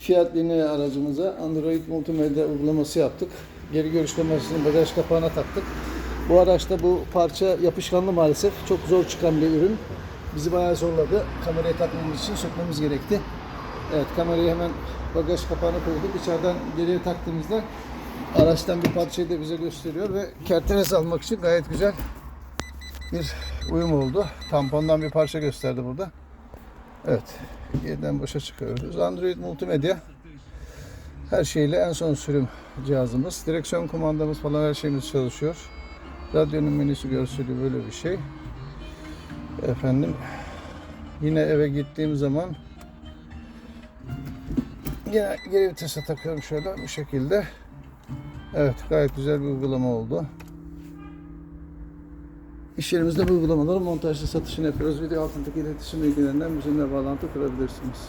Fiat Linea aracımıza Android multimedya uygulaması yaptık. Geri görüş kamerasını bagaj kapağına taktık. Bu araçta bu parça yapışkanlı maalesef. Çok zor çıkan bir ürün. Bizi bayağı zorladı. Kamerayı takmamız için sökmemiz gerekti. Evet kamerayı hemen bagaj kapağına koyduk. İçeriden geriye taktığımızda araçtan bir parçayı da bize gösteriyor ve kertenes almak için gayet güzel bir uyum oldu. Tampondan bir parça gösterdi burada. Evet. Yeniden boşa çıkıyoruz. Android multimedya her şeyle en son sürüm cihazımız. Direksiyon kumandamız falan her şeyimiz çalışıyor. Radyonun menüsü görseli böyle bir şey. Efendim yine eve gittiğim zaman yine geri vitese takıyorum şöyle bu şekilde. Evet gayet güzel bir uygulama oldu. İş yerimizde bu uygulamaların montajlı satışını yapıyoruz. Video altındaki iletişim bilgilerinden bizimle bağlantı kurabilirsiniz.